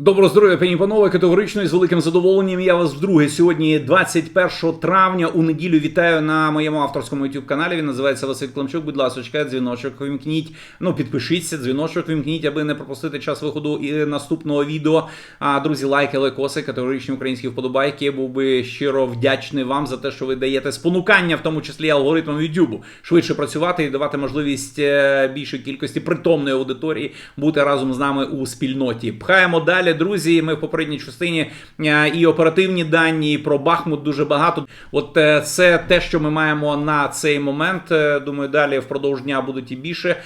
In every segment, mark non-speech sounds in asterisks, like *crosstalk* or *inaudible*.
Доброго здоров'я, пані панове, категорично і з великим задоволенням. Я вас вдруге сьогодні, 21 травня, у неділю вітаю на моєму авторському youtube каналі. Він називається Василь Климчук. Будь ласка, дзвіночок вимкніть. Ну, підпишіться, дзвіночок вимкніть, аби не пропустити час виходу і наступного відео. А друзі, лайки, лайкоси, категоричні українські вподобайки. Був би щиро вдячний вам за те, що ви даєте спонукання, в тому числі алгоритмам YouTube, швидше працювати і давати можливість е, більшої кількості притомної аудиторії бути разом з нами у спільноті. Пхаємо далі, друзі. Ми в попередній частині е, і оперативні дані і про Бахмут дуже багато. От е, це те, що ми маємо на цей момент. Е, Думаю, далі впродовж дня будуть і більше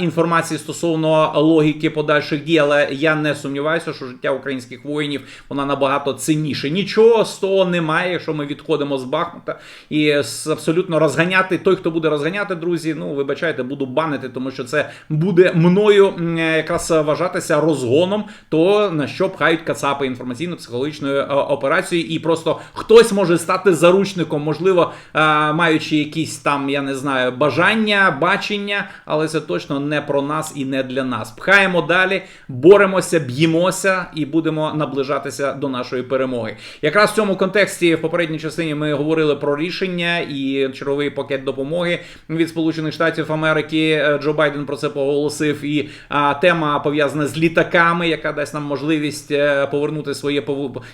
інформації стосовно логіки подальших дій. Але я не сумніваюся, що життя українських воїнів вона набагато цінніше. Нічого з того немає, якщо ми відходимо з Бахмута і абсолютно розганяти той, хто буде розганяти, друзі. Ну вибачайте, буду банити, тому що це буде мною якраз вважатися розгоном того, на що пхають кацапи інформаційно-психологічною е, операцією, і просто хтось може стати заручником, можливо, е, маючи якісь там, я не знаю, бажання, бачення, але це точно не про нас і не для нас. Пхаємо далі, боремося, б'ємося і будемо наближатися до нашої перемоги. Якраз в цьому контексті в попередній частині ми говорили про рішення і черговий пакет допомоги від Сполучених Штатів Америки. Е, Джо Байден про це поголосив. І а, тема пов'язана з літаками, яка дасть нам можливість е, повернути своє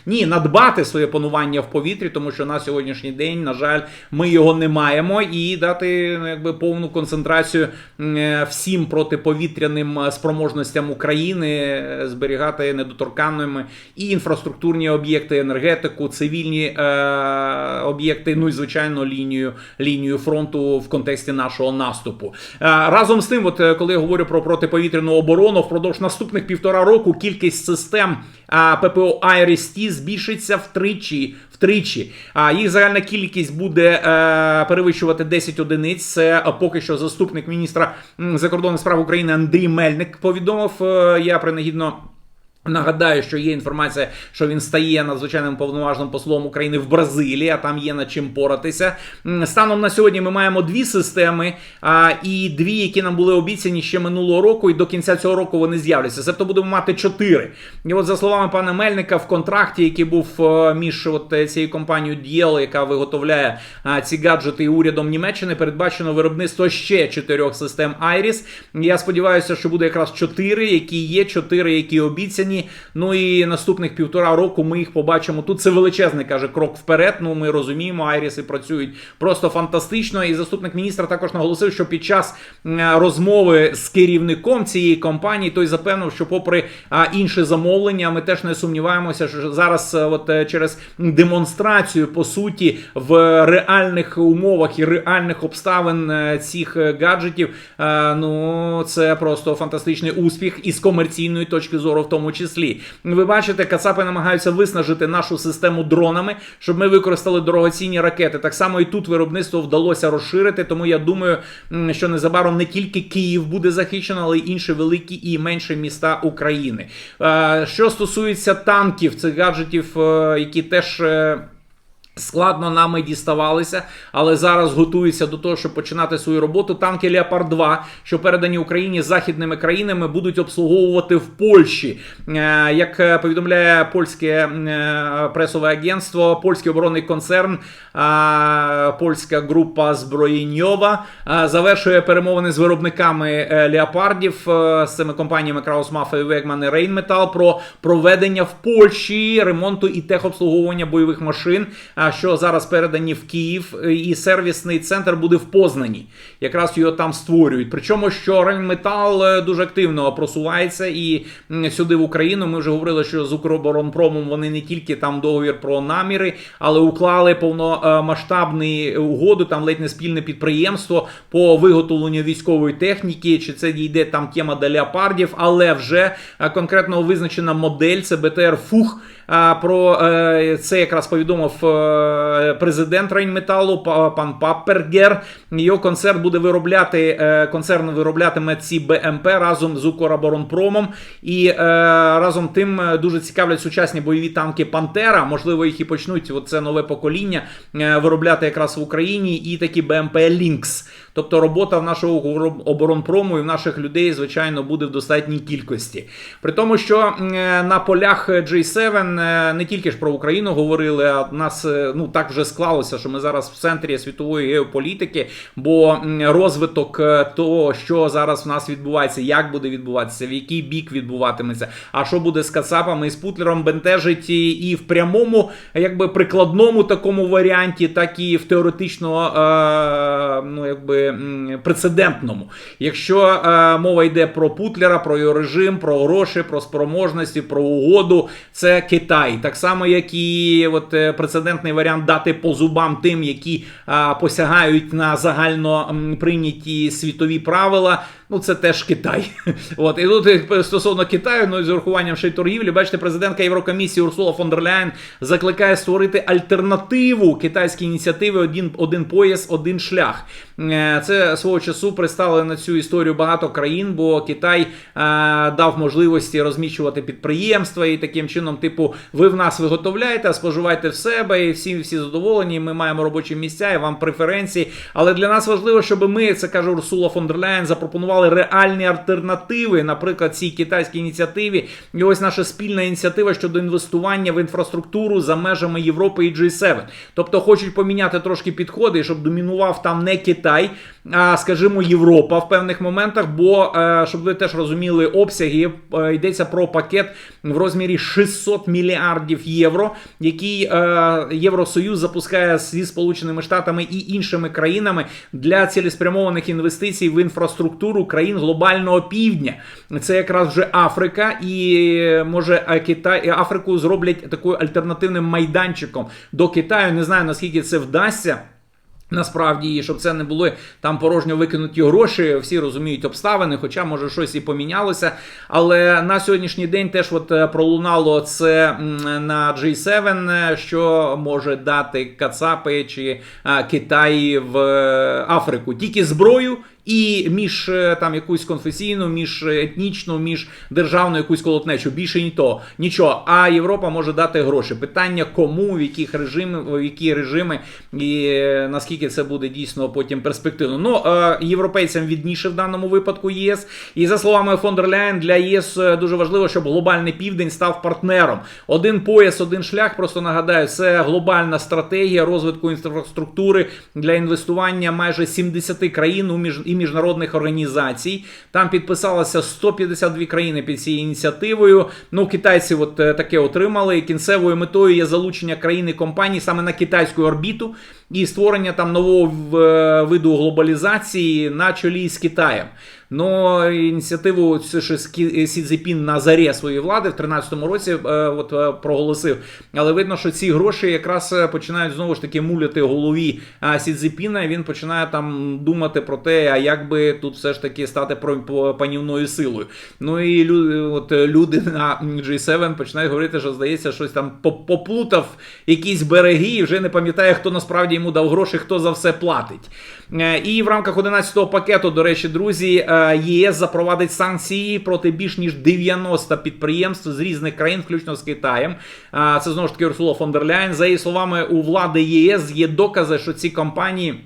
ні, надбати своє панування в повітрі, тому що на сьогоднішній день, на жаль, ми його не маємо, і дати ну, якби повну концентрацію е, всім протиповітряним е, спроможностям України зберігати недоторканними і інфраструктурні об'єкти, енергетику, цивільні е, об'єкти, ну і звичайно лінію, лінію фронту в контексті нашого наступу. Разом з тим, от коли я говорю про протиповітряну оборону, впродовж наступних півтора року кількість систем а, ППО IRIS-T збільшиться втричі. Втричі. А їх загальна кількість буде е, перевищувати 10 одиниць. Це е, поки що заступник міністра закордонних справ України Андрій Мельник повідомив. Е, я принагідно. Нагадаю, що є інформація, що він стає надзвичайним повноважним послом України в Бразилії, а там є над чим поратися. Станом на сьогодні ми маємо дві системи, а, і дві, які нам були обіцяні ще минулого року, і до кінця цього року вони з'являться. Тобто будемо мати чотири. І от за словами пана Мельника, в контракті, який був е, між от е, цією компанією Дієл, яка виготовляє ці гаджети і урядом Німеччини, передбачено виробництво ще чотирьох систем Iris. Я сподіваюся, що буде якраз чотири, які є, чотири, які обіцяні. Ну і наступних півтора року ми їх побачимо. Тут це величезний каже крок вперед. Ну ми розуміємо, айріси працюють просто фантастично. І заступник міністра також наголосив, що під час розмови з керівником цієї компанії той запевнив, що, попри інші замовлення, ми теж не сумніваємося, що зараз е, от е, через демонстрацію по суті в реальних умовах і реальних обставин е, цих гаджетів. Ну це просто фантастичний успіх і з комерційної точки зору, в тому числі. Ви бачите, Кацапи намагаються виснажити нашу систему дронами, щоб ми використали дорогоцінні ракети. Так само і тут виробництво вдалося розширити. Тому я думаю, що незабаром не тільки Київ буде захищено, але й інші великі і менші міста України. Е, Що стосується танків, цих гаджетів, е, які теж. Складно нами діставалися, але зараз готуються до того, щоб починати свою роботу. Танки Леопард 2, що передані Україні західними країнами, будуть обслуговувати в Польщі. Е, Як е, повідомляє польське е, пресове агентство, польський оборонний концерн, польська група зброєньова завершує перемовини з виробниками леопардів з цими компаніями Краусмафа і Вегман і Рейнметал про проведення в Польщі ремонту і техобслуговування бойових машин. А, Що зараз передані в Київ, е, і сервісний центр буде в Познані. Якраз його там створюють. Причому, що Рейнметал е, дуже активно просувається і сюди в Україну. Ми вже говорили, що з Укроборонпромом вони не тільки там договір про наміри, але уклали повномасштабну угоду, там ледь не спільне підприємство по виготовленню військової техніки. Чи це дійде там тема до леопардів, але вже е, конкретно визначена модель це БТР Фух. А, Про е, це якраз повідомив е, президент Рейнметалу па- пан Паппергер. Його концерн буде виробляти е, концерн вироблятиме ці БМП разом з Укроборонпромом. І разом тим дуже цікавлять сучасні бойові танки Пантера. Можливо, їх і почнуть. От це нове покоління виробляти якраз в Україні. І такі БМП Лінкс. Тобто робота в нашого оборонпрому і в наших людей, звичайно, буде в достатній кількості. При тому, що е, на полях G7 е, не тільки ж про Україну говорили, а в нас е, ну так вже склалося, що ми зараз в центрі світової геополітики, бо розвиток того, що зараз в нас відбувається, як буде відбуватися, в який бік відбуватиметься, а що буде з Кацапами і з Путлером, бентежить і, в прямому, якби прикладному такому варіанті, так і в теоретично ну, якби, прецедентному. Якщо е, мова йде про Путлера, про його режим, про гроші, про спроможності, про угоду, це Китай. Так само, як і от, е, прецедентний варіант дати по зубам тим, які посягають на загально прийняті світові правила. Ну, це теж Китай. *laughs* От і тут е, стосовно Китаю, ну і з урахуванням ще й торгівлі, бачите, президентка Єврокомісії Урсула фон дер Ляєн закликає створити альтернативу китайській ініціативі один, один пояс, один шлях. Е, Це свого часу пристали на цю історію багато країн, бо Китай е, дав можливості розміщувати підприємства і таким чином, типу, ви в нас виготовляєте, а споживайте в себе, і всі всі задоволені. Ми маємо робочі місця і вам преференції. Але для нас важливо, щоб ми, це каже Урсула фон дер Ляєн, запропонували реальні альтернативи, наприклад, цій китайській ініціативі. І ось наша спільна ініціатива щодо інвестування в інфраструктуру за межами Європи і G7. Тобто хочуть поміняти трошки підходи, щоб домінував там не Китай, а скажімо, Європа в певних моментах. Бо е, щоб ви теж розуміли обсяги, е, йдеться про пакет в розмірі 600 мільярдів євро, який е, Євросоюз запускає зі Сполученими Штатами і іншими країнами для цілеспрямованих інвестицій в інфраструктуру країн глобального півдня. Це якраз вже Африка, і е, може е, Китай Африку зроблять такою альтернативним майданчиком до Китаю. Не знаю наскільки це вдасться. Насправді, щоб це не були там порожньо викинуті гроші, всі розуміють обставини, хоча може щось і помінялося. Але на сьогоднішній день теж от е, пролунало це на G7, е, що може дати Кацапи чи а, Китай в е, Африку тільки зброю. І між е, там якусь конфесійну, між етнічну, між державну якусь колотнечу. Більше ні то нічого. А Європа може дати гроші. Питання кому, в яких режими, в які режими, і е, наскільки це буде дійсно потім перспективно. Ну е, європейцям відніше в даному випадку ЄС. І за словами фон дер Ляєн, для ЄС е, дуже важливо, щоб глобальний південь став партнером. Один пояс, один шлях. Просто нагадаю, це глобальна стратегія розвитку інфраструктури для інвестування майже 70 країн у між міжнародних організацій. Там підписалося 152 країни під цією ініціативою. Ну, китайці от е, таке отримали. Кінцевою метою є залучення країни компаній саме на китайську орбіту і створення там нового е, виду глобалізації на чолі з Китаєм. Ну, ініціативу це Сі Цзіпін на зарі своєї влади в 13-му році е, от, е, проголосив. Але видно, що ці гроші якраз е, починають знову ж таки муляти голові а, Сі Цзіпіна. і Він починає там думати про те, а як би тут все ж таки стати панівною силою. Ну і лю- от, е, люди на G7 починають говорити, що здається, щось там поплутав якісь береги і вже не пам'ятає, хто насправді йому дав гроші, хто за все платить. Е, І в рамках 11-го пакету, до речі, друзі, е, ЄС запровадить санкції проти більш ніж 90 підприємств з різних країн, включно з Китаєм. Е, Це знову ж таки Урсула фон дер Ляйн. За її словами, у влади ЄС є докази, що ці компанії.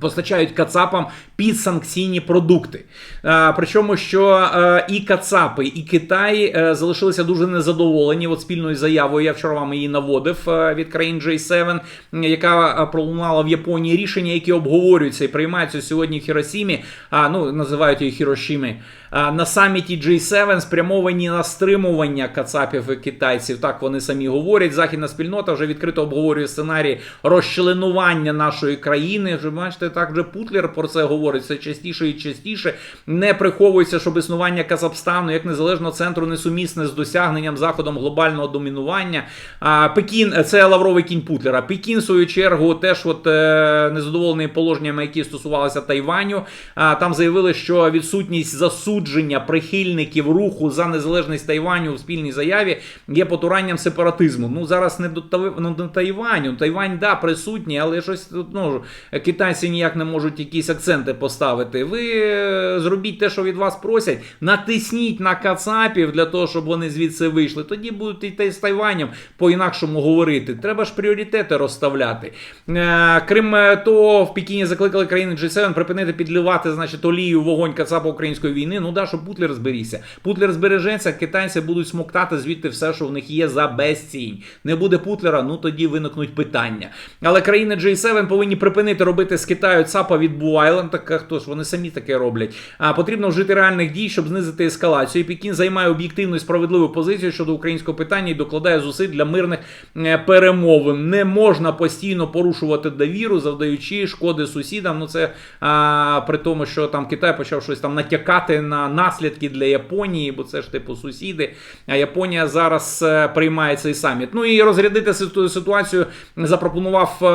Постачають Кацапам підсанкційні продукти. А, причому, що а, і Кацапи, і Китай а, залишилися дуже незадоволені. От спільною заявою, я вчора вам її наводив а, від країн J7, яка е, пролунала в Японії рішення, які обговорюються і приймаються сьогодні в Хіросімі, а ну називають її Хірошімі. На саміті G7 спрямовані на стримування Кацапів і китайців. Так вони самі говорять. Західна спільнота вже відкрито обговорює сценарій розчленування нашої країни. Вже бачите, так вже Путлер про це говорить все частіше і частіше. Не приховується, щоб існування Казахстану як незалежного центру несумісне з досягненням заходом глобального домінування. А Пекін це лавровий кінь Путлера. Пекін, в свою чергу, теж от е, незадоволений положеннями, які стосувалися Тайваню. А там заявили, що відсутність засудження засудження прихильників руху за незалежність Тайваню у спільній заяві є потуранням сепаратизму. Ну зараз не до ну, Тайваню. Тайвань да присутній, але щось тут, ну, китайці ніяк не можуть якісь акценти поставити. Ви е, зробіть те, що від вас просять, натисніть на Кацапів для того, щоб вони звідси вийшли. Тоді будуть йти з Тайванем по-інакшому говорити. Треба ж пріоритети розставляти. Е, Крім е, того, в Пекіні закликали країни G7 припинити підливати, значить, олію вогонь Кацапа української війни. Ну да, щоб Путлер зберігся. Путлер збережеться, китайці будуть смоктати звідти все, що в них є за безцінь. Не буде Путлера, ну тоді виникнуть питання. Але країни G7 повинні припинити робити з Китаю ЦАПа від Буайленд. Так хто ж вони самі таке роблять. А потрібно вжити реальних дій, щоб знизити ескалацію. І Пекін займає об'єктивну і справедливу позицію щодо українського питання і докладає зусиль для мирних е, перемовин. Не можна постійно порушувати довіру, завдаючи шкоди сусідам. Ну це а, при тому, що там Китай почав щось там натякати на наслідки для Японії, бо це ж типу сусіди. А Японія зараз е, приймає цей саміт. Ну і розрядити ситуацію запропонував е,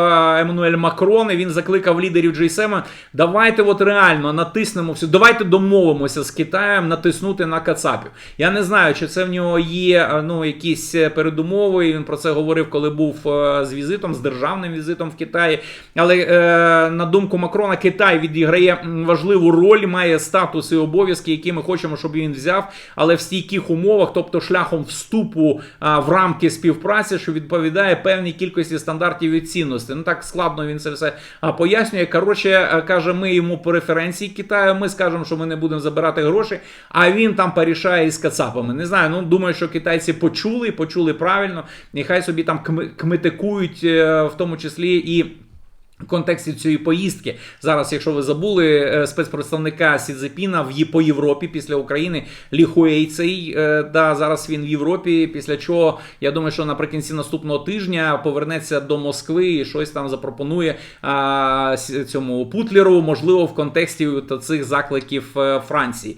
Еммануель Макрон. і Він закликав лідерів G7, Давайте от реально натиснемо все. Давайте домовимося з Китаєм натиснути на Кацапів. Я не знаю, чи це в нього є е, ну, якісь передумови. і Він про це говорив, коли був з візитом, з державним візитом в Китаї. Але на думку Макрона, Китай відіграє важливу роль, має статус і обов'язки, які ми хочемо, щоб він взяв, але в стійких умовах, тобто шляхом вступу а, в рамки співпраці, що відповідає певній кількості стандартів і цінностей. Ну так складно він це все пояснює. Коротше, каже, ми йому преференції Китаю. Ми скажемо, що ми не будемо забирати гроші, а він там порішає із кацапами. Не знаю. Ну думаю, що китайці почули, почули правильно. Нехай собі там км- кметикують, е, в тому числі і. В контексті цієї поїздки зараз, якщо ви забули, е, спецпредставника Сідзепіна в по Європі після України Ліхуейцей, е, да, зараз він в Європі. Після чого я думаю, що наприкінці наступного тижня повернеться до Москви і щось там запропонує а, цьому Путлеру, можливо, в контексті от цих закликів е, Франції.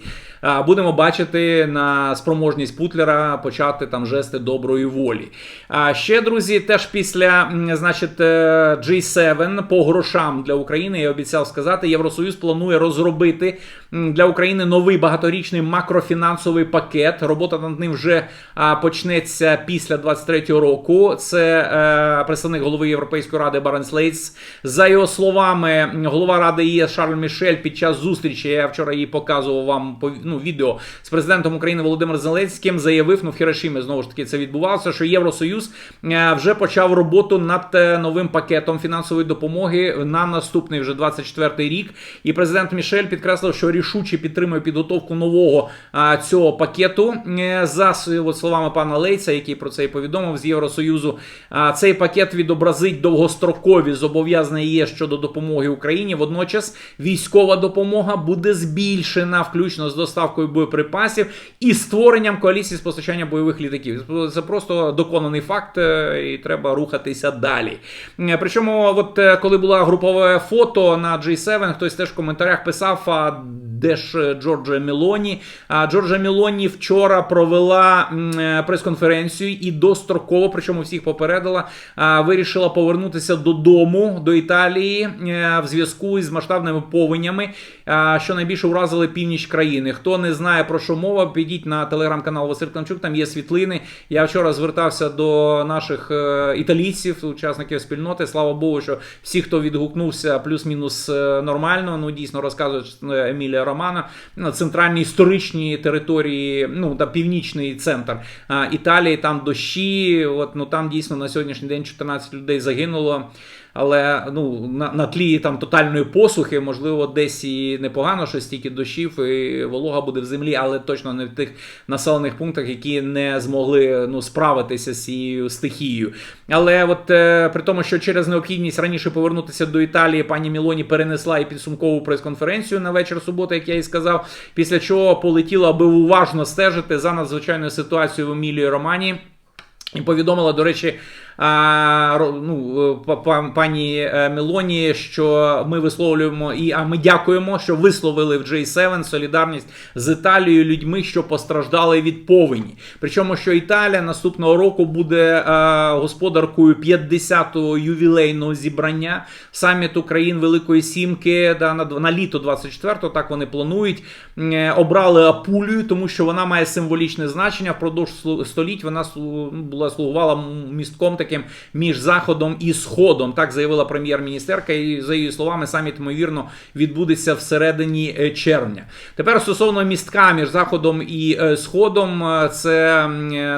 Будемо бачити на спроможність Путлера почати там жести доброї волі. А ще, друзі, теж після значить, е, G7 по грошам для України я обіцяв сказати, Євросоюз планує розробити для України новий багаторічний макрофінансовий пакет. Робота над ним вже почнеться після 23-го року. Це е, представник голови Європейської ради Баренс Лейтс. За його словами, голова ради ЄС Шарль Мішель під час зустрічі, я вчора її показував вам ну, відео з президентом України Володимиром Зеленським, заявив, ну в Хірошимі знову ж таки це відбувалося, що Євросоюз е, вже почав роботу над е, новим пакетом фінансової допомоги на наступний вже 24-й рік. І президент Мішель підкреслив, що рішуче підтримує підготовку нового цього пакету. Е, За словами пана Лейца, який про це і повідомив з Євросоюзу, цей пакет відобразить довгострокові зобов'язання є щодо допомоги Україні. Водночас військова допомога буде збільшена, включно з доставкою боєприпасів і створенням коаліції з постачання бойових літаків. Це просто доконаний факт, е, і треба рухатися далі. Е, Причому, от е, коли була групове фото на G7, хтось теж в коментарях писав, де ж Джорджа Мелоні. А Джорджа Мелоні вчора провела е, прес-конференцію і достроково, причому всіх попередила, вирішила повернутися додому до Італії е, в зв'язку із масштабними повенями, що найбільше вразили північ країни. Хто не знає про що мова, підіть на телеграм-канал Василь Климчук, там є світлини. Я вчора звертався до наших е, італійців, учасників спільноти. Слава Богу, що всі, хто відгукнувся плюс-мінус нормально, ну дійсно розказують е, Емілія Романа, на центральній історичній території, ну та північний центр Італії, там дощі. От ну там дійсно на сьогоднішній день 14 людей загинуло. Але ну на, на тлі там тотальної посухи, можливо, десь і непогано, що стільки дощів і волога буде в землі, але точно не в тих населених пунктах, які не змогли ну справитися з цією стихією. Але от е, при тому, що через необхідність раніше повернутися до Італії, пані Мілоні перенесла і підсумкову прес-конференцію на вечір суботи, як я і сказав, після чого полетіла, аби уважно стежити за надзвичайною ситуацією в Емілії Романі. І повідомила, до речі, ну, па- пані е, Мелоні, що ми висловлюємо і а ми дякуємо, що висловили в J7 солідарність з Італією людьми, що постраждали від повені. Причому, що Італія наступного року буде е, господаркою 50-го ювілейного зібрання саміту країн Великої Сімки да, на, на літо 24-го, так вони планують. Е, Обрали Апулію, тому що вона має символічне значення. Впродовж століть вона була слугувала містком таким між Заходом і Сходом. Так заявила прем'єр-міністерка. І за її словами, саміт ймовірно відбудеться всередині е, червня. Тепер стосовно містка між Заходом і е, Сходом, е, це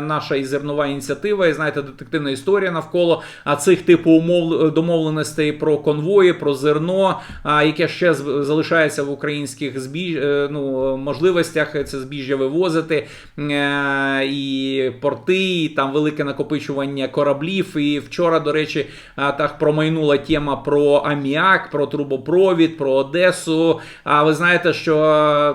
наша і зернова ініціатива, і знаєте, детективна історія навколо цих типу умов домовленостей про конвої, про зерно, яке ще залишається в українських збіж... ну, можливостях це збіжжя вивозити, і порти, і там велике накопичування кораблів. І вчора, до речі, так промайнула тема про аміак, про трубопровід, про Одесу. А ви знаєте, що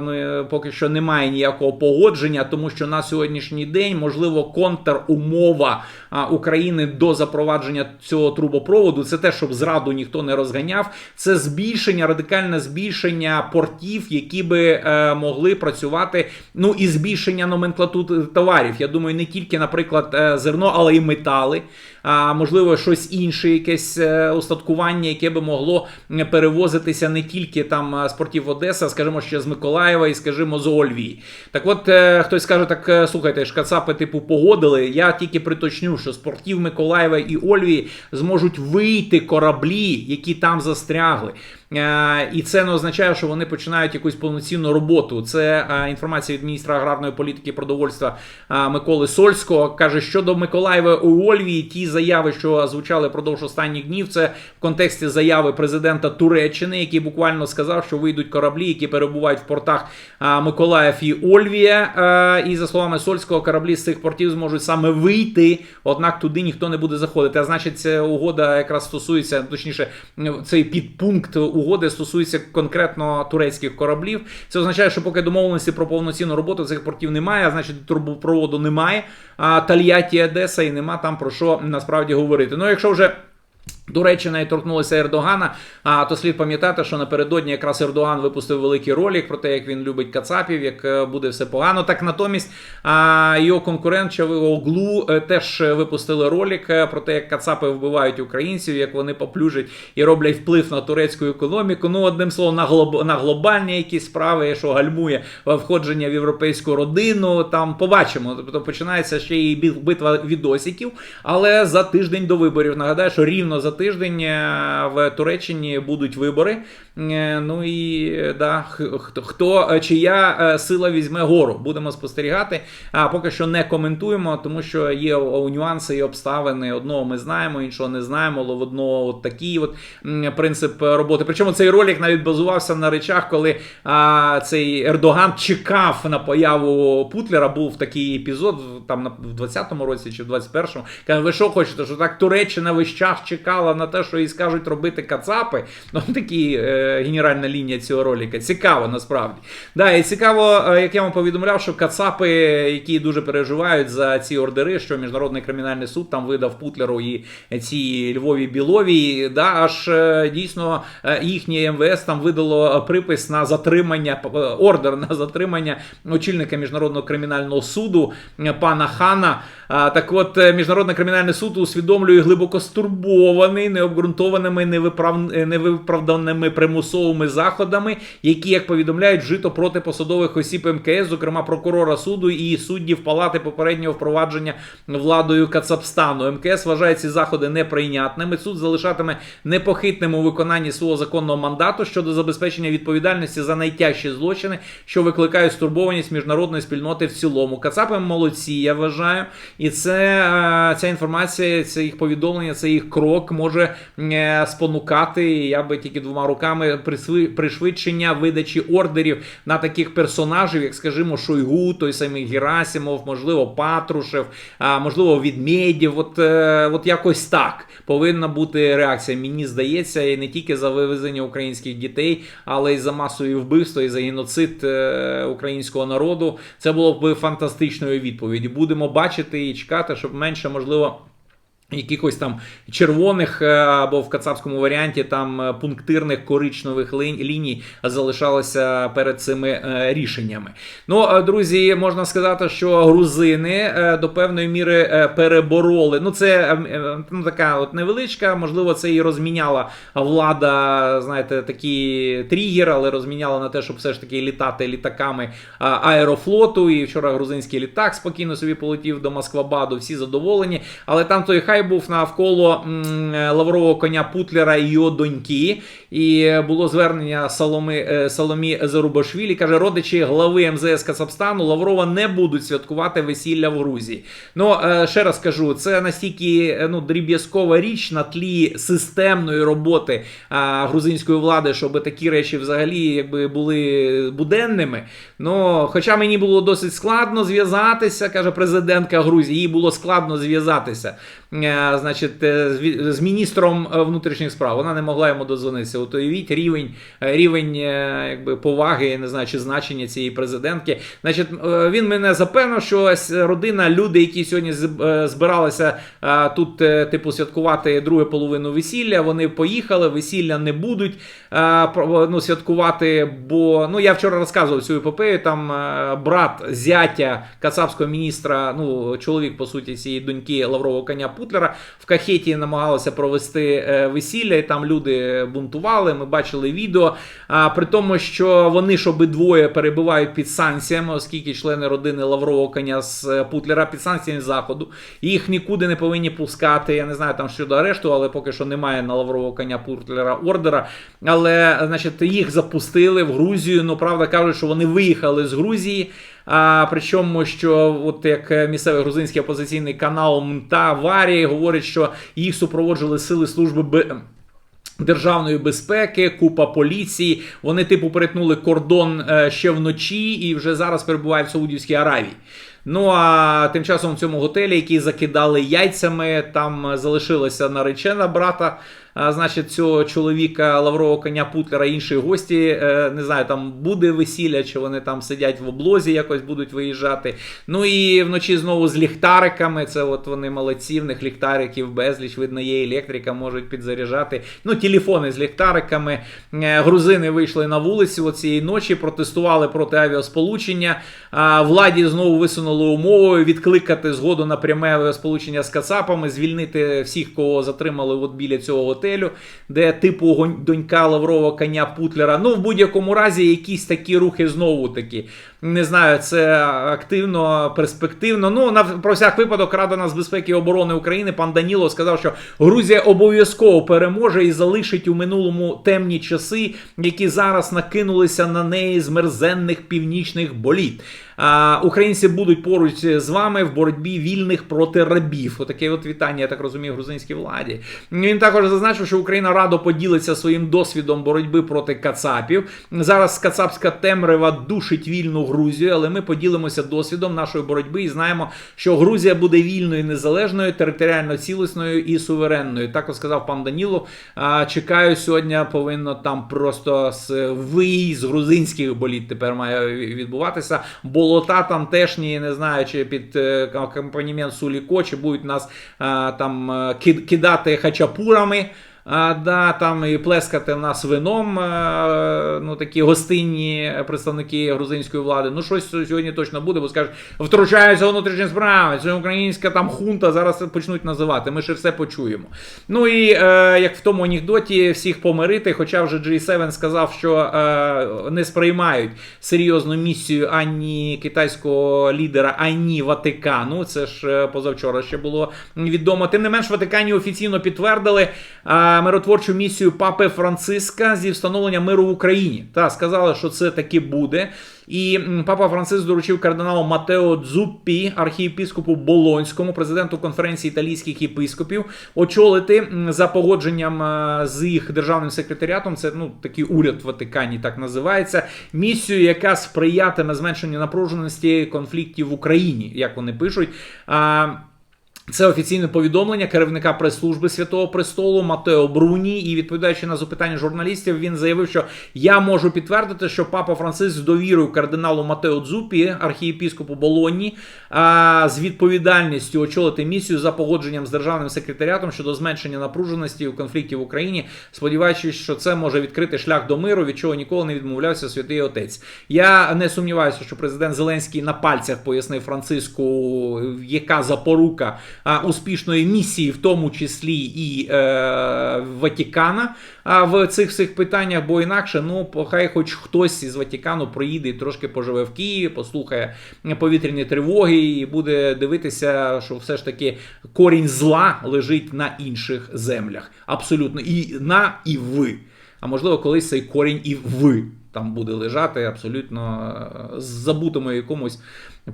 ну, е, поки що немає ніякого погодження, тому що на сьогоднішній день можливо контрумова України до запровадження цього трубопроводу. Це те, щоб зраду ніхто не розганяв. Це збільшення, радикальне збільшення портів, які би е, могли працювати. Ну і збільшення номенклатури товарів. Я думаю, не тільки, наприклад, е, зерно, але й метали. А можливо, щось інше, якесь е, устаткування, яке би могло е, перевозитися не тільки там спортів з портів Одеси, скажімо, ще з Миколаєва і, скажімо, з Ольвії. Так от е, хтось скаже, так е, слухайте, шкацапи типу погодили. Я тільки приточню, що з портів Миколаєва і Ольвії зможуть вийти кораблі, які там застрягли. Е, І це не означає, що вони починають якусь повноцінну роботу. Це е, інформація від міністра аграрної політики і продовольства е, Миколи Сольського. Каже, щодо Миколаєва у Ольвії, ті заяви, що звучали впродовж останніх днів, це в контексті заяви президента Туреччини, який буквально сказав, що вийдуть кораблі, які перебувають в портах Миколаїв і Ольвія. І за словами Сольського, кораблі з цих портів зможуть саме вийти, однак туди ніхто не буде заходити. А значить, ця угода якраз стосується, точніше, цей підпункт угоди стосується конкретно турецьких кораблів. Це означає, що поки домовленості про повноцінну роботу цих портів немає, а значить трубопроводу немає. А Тольятті, Одеса і нема там про що насправді говорити. Ну, якщо вже. Туреччина і торкнулася Ердогана. А то слід пам'ятати, що напередодні якраз Ердоган випустив великий ролик про те, як він любить Кацапів, як е, буде все погано. Так натомість а, його конкурент Чавиоглу е, теж випустили ролик е, про те, як Кацапи вбивають українців, як вони поплюжать і роблять вплив на турецьку економіку. Ну, одним словом, на глоб... на глобальні якісь справи, що гальмує входження в європейську родину. Там побачимо. Тобто починається ще і битва відосиків, але за тиждень до виборів. Нагадаю, що рівно за тиждень е, в Туреччині будуть вибори. Е, Ну і е, да, хто, хто чия сила візьме гору. Будемо спостерігати. А поки що не коментуємо, тому що є нюанси і обставини. Одного ми знаємо, іншого не знаємо. Одного от такий от принцип роботи. Причому цей ролик навіть базувався на речах, коли а, цей Ердоган чекав на появу Путлера. Був такий епізод там в 20-му році чи в 21-му. Каже, ви що хочете? Що так Туреччина весь час чекала на те, що їй скажуть робити кацапи. Ну такі е, генеральна лінія цього ролика. Цікаво насправді. Да, і цікаво, е, як я вам повідомляв, що кацапи, які дуже переживають за ці ордери, що міжнародний кримінальний суд там видав Путлеру і ці Львові Білові, да, аж е, дійсно е, їхнє МВС там видало припис на затримання, ордер на затримання очільника міжнародного кримінального суду е, пана Хана. Так от, е, Міжнародний кримінальний суд усвідомлює глибоко стурбований необґрунтованими невиправ... е, невиправданими примусовими заходами, які, як повідомляють, вжито проти посадових осіб МКС, зокрема прокурора суду і суддів палати попереднього впровадження владою Кацапстану. МКС вважає ці заходи неприйнятними. Суд залишатиме непохитним у виконанні свого законного мандату щодо забезпечення відповідальності за найтяжчі злочини, що викликають стурбованість міжнародної спільноти в цілому. Кацапи молодці, я вважаю, і це е, ця інформація, це їх повідомлення, це їх крок може е, спонукати. Я би тільки двома руками пришвидшення видачі ордерів на таких персонажів, як скажімо, Шойгу, той самий Герасимов, можливо, Патрушев, можливо, Відмєдєв. От, е, от якось так повинна бути реакція. Мені здається, і не тільки за вивезення українських дітей, але й за масові вбивства, і за геноцид українського народу. Це було б фантастичною відповіді. Будемо бачити і чекати, щоб менше можливо. Якихось там червоних е, або в кацапському варіанті там е, пунктирних коричневих ліній залишалося перед цими е, рішеннями. Ну, друзі, можна сказати, що грузини до певної міри перебороли. Ну, це ну, така от невеличка, можливо, це і розміняла влада, знаєте, такий тригер, але розміняла на те, щоб все ж таки літати літаками аерофлоту. І вчора грузинський літак спокійно собі полетів до Москвабаду, всі задоволені. Але там той хай був навколо е, лаврового коня Путлера і його доньки. І було звернення Соломи, е, Соломі Зарубашвілі. Каже, родичі глави МЗС Кацапстану Лаврова не будуть святкувати весілля в Грузії. Ну, е, ще раз кажу, це настільки ну, дріб'язкова річ на тлі системної роботи а, грузинської влади, щоб такі речі взагалі якби були буденними. Ну, хоча мені було досить складно зв'язатися, каже президентка Грузії, їй було складно зв'язатися. Е, Значить, е, з міністром е, внутрішніх справ вона не могла йому дозвонитися. От уявіть рівень, рівень якби, поваги, не знаю, чи значення цієї президентки. Значить, він мене запевнив, що ось родина, люди, які сьогодні збиралися тут, типу, святкувати другу половину весілля, вони поїхали, весілля не будуть ну, святкувати. Бо ну я вчора розказував цю епопею. Там брат зятя кацапського міністра, ну чоловік по суті цієї доньки Лаврового коня Путлера в Кахеті намагалися провести е, весілля, і там люди бунтували. Ми бачили відео. А при тому, що вони ж обидвоє перебувають під санкціями, оскільки члени родини Лаврового коня з е, Путлера під санкціями заходу. Їх нікуди не повинні пускати. Я не знаю там щодо арешту, але поки що немає на Лаврового коня Путлера ордера. Але значить, їх запустили в Грузію. Ну правда кажуть, що вони виїхали з Грузії. А причому, що от як місцевий грузинський опозиційний канал МТА Варі говорить, що їх супроводжували сили служби Б. Державної безпеки, купа поліції. Вони, типу, перетнули кордон е, ще вночі і вже зараз перебувають в Саудівській Аравії. Ну а тим часом в цьому готелі, який закидали яйцями, там е, залишилася наречена брата. Значить, цього чоловіка Лаврового коня Путлера, інші гості. е, Не знаю, там буде весілля, чи вони там сидять в облозі, якось будуть виїжджати. Ну і вночі знову з ліхтариками. Це от вони молодці, в них ліхтариків безліч, видно, є електрика, можуть підзаряджати. Ну, телефони з ліхтариками. Е, Грузини вийшли на вулицю цієї ночі, протестували проти авіасполучення. Владі знову висунули умову відкликати згоду на пряме авіасполучення з Кацапами, звільнити всіх, кого затримали от біля цього готелю, де типу донька Лаврова коня Путлера. Ну, в будь-якому разі, якісь такі рухи знову таки. Не знаю, це активно, перспективно. Ну, на про всяк випадок, Рада нацбезпеки і оборони України пан Даніло сказав, що Грузія обов'язково переможе і залишить у минулому темні часи, які зараз накинулися на неї з мерзенних північних боліт. А, українці будуть поруч з вами в боротьбі вільних проти рабів. Отаке от вітання, я так розумію, грузинській владі. Він також зазначив, що Україна радо поділиться своїм досвідом боротьби проти кацапів. Зараз кацапська темрява душить вільну Грузію, але ми поділимося досвідом нашої боротьби і знаємо, що Грузія буде вільною, незалежною, територіально цілісною і суверенною. Так сказав пан Даніло. Чекаю сьогодні, повинно там просто з вий з грузинських боліт тепер має відбуватися. Болота там тешні, не знаю, чи під е, акомпанімент Суліко, чи будуть нас там е, кидати хачапурами. Да, там і плескати в нас вином, е, ну такі гостинні представники грузинської влади. Ну, щось сьогодні точно буде, бо скажуть, втручаються внутрішні справи, це українська там хунта зараз почнуть називати. Ми ще все почуємо. Ну і е, як в тому анекдоті, всіх помирити, хоча вже G7 сказав, що е, не сприймають серйозну місію ані китайського лідера, ані Ватикану. Це ж позавчора ще було відомо. Тим не менш, Ватикані офіційно підтвердили миротворчу місію Папи Франциска зі встановлення миру в Україні. Та сказали, що це таки буде. І папа Франциск доручив кардиналу Матео Дзуппі, архієпископу Болонському, президенту конференції італійських єпископів, очолити за погодженням е, з їх державним секретаріатом. Це ну такий уряд в Ватикані, так називається. Місію, яка сприятиме зменшенню напруженості конфліктів в Україні, як вони пишуть. Це офіційне повідомлення керівника прес-служби Святого Престолу Матео Бруні. І відповідаючи на запитання журналістів, він заявив, що я можу підтвердити, що папа Франциск з довірою кардиналу Матео Дзупі, архієпіскопу Болонні, з відповідальністю очолити місію за погодженням з державним секретаріатом щодо зменшення напруженості у конфлікті в Україні, сподіваючись, що це може відкрити шлях до миру, від чого ніколи не відмовлявся святий отець. Я не сумніваюся, що президент Зеленський на пальцях пояснив Франциску, яка запорука успішної місії, в тому числі і е, Ватікана в цих всіх питаннях, бо інакше, ну, хай хоч хтось із Ватікану проїде і трошки поживе в Києві, послухає повітряні тривоги і буде дивитися, що все ж таки корінь зла лежить на інших землях. Абсолютно. І на, і в. А можливо, колись цей корінь і в там буде лежати абсолютно е, забутому якомусь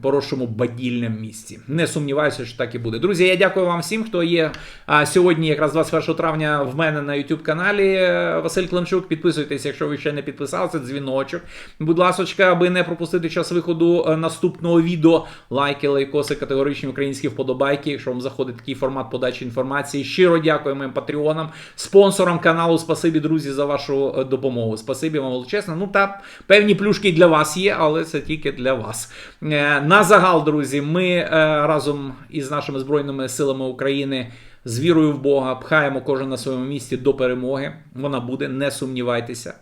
поросшому бадільному місці. Не сумніваюся, що так і буде. Друзі, я дякую вам всім, хто є а, сьогодні, якраз 21 травня, в мене на YouTube каналі Василь Климчук. Підписуйтесь, якщо ви ще не підписалися, дзвіночок. Будь ласочка, аби не пропустити час виходу е, наступного відео. Лайки, лайкоси, категоричні українські вподобайки. Якщо вам заходить такий формат подачі інформації, щиро дякую моїм патреонам, спонсорам каналу. Спасибі, друзі, за вашу е, допомогу. Спасибі вам величезно. Ну та певні плюшки для вас є, але це тільки для вас. На загал, друзі, ми е, разом із нашими збройними силами України. З вірою в Бога пхаємо кожен на своєму місці до перемоги. Вона буде, не сумнівайтеся.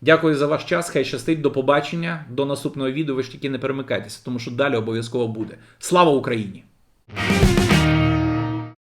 Дякую за ваш час. Хай щастить. До побачення. До наступного відео. Ви ж таки не перемикайтеся, тому що далі обов'язково буде. Слава Україні!